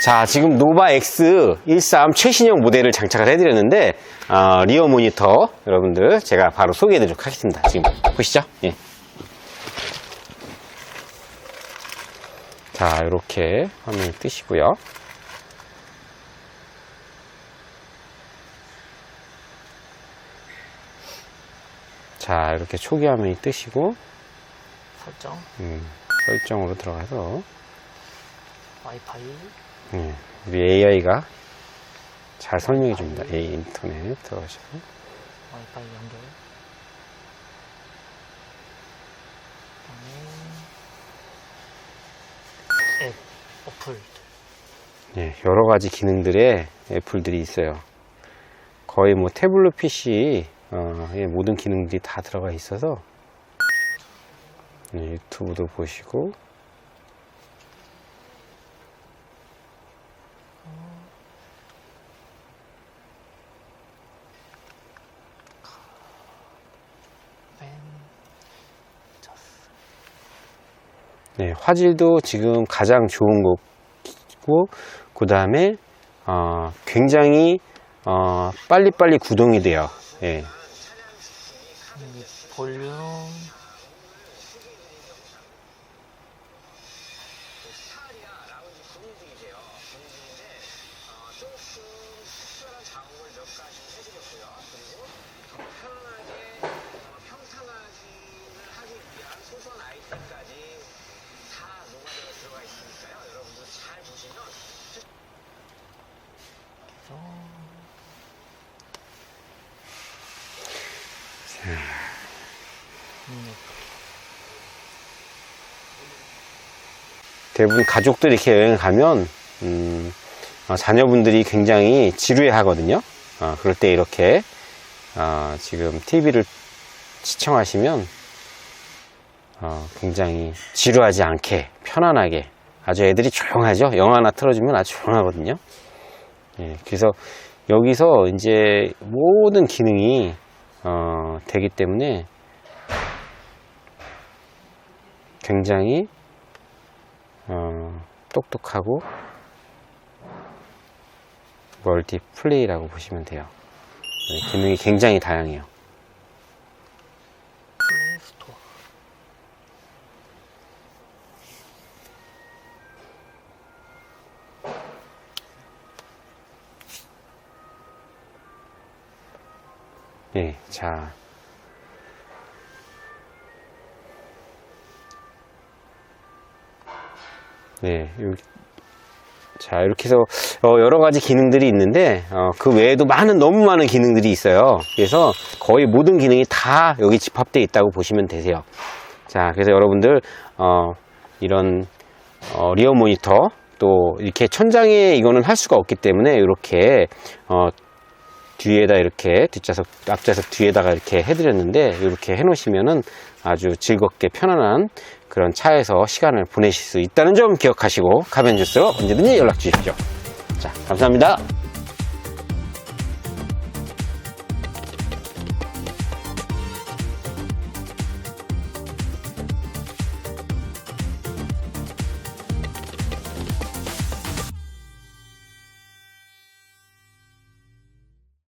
자, 지금 노바 X13 최신형 모델을 장착을 해드렸는데, 어, 리어 모니터 여러분들 제가 바로 소개해드리도록 하겠습니다. 지금 보시죠. 예. 자, 이렇게 화면이 뜨시고요. 자, 이렇게 초기 화면이 뜨시고, 설정 음, 설정으로 들어가서, 와이파이 예, 우리 AI가 잘 설명해 줍니다. AI 인터넷 들어가셔서. 와이파이 연결 그다음에 앱 어플 예, 여러 가지 기능들의 애플들이 있어요. 거의 뭐 태블릿 PC 어, 의 모든 기능들이 다 들어가 있어서 네, 유튜브도 보시고 네, 화질도 지금 가장 좋은 거고 그 다음에 어, 굉장히 어, 빨리빨리 구동이 돼요. 예, 볼륨 대부분 가족들 이렇게 여행 가면 음, 어, 자녀분들이 굉장히 지루해 하거든요. 어, 그럴 때 이렇게 어, 지금 TV를 시청하시면 어, 굉장히 지루하지 않게 편안하게 아주 애들이 조용하죠. 영화 하나 틀어주면 아주 조용하거든요. 예, 그래서 여기서 이제 모든 기능이 어, 되기 때문에 굉장히 어, 똑똑하고 멀티 플레이라고 보시면 돼요. 네, 기능이 굉장히 다양해요. 예, 자. 네, 여기. 자, 이렇게 해서, 어, 여러 가지 기능들이 있는데, 어, 그 외에도 많은, 너무 많은 기능들이 있어요. 그래서 거의 모든 기능이 다 여기 집합되어 있다고 보시면 되세요. 자, 그래서 여러분들, 어, 이런, 어, 리어 모니터, 또 이렇게 천장에 이거는 할 수가 없기 때문에 이렇게, 어, 뒤에다 이렇게 뒷좌석 앞좌석 뒤에다가 이렇게 해드렸는데 이렇게 해놓으시면은 아주 즐겁게 편안한 그런 차에서 시간을 보내실 수 있다는 점 기억하시고 가변 주스로 언제든지 연락 주십시오. 자 감사합니다.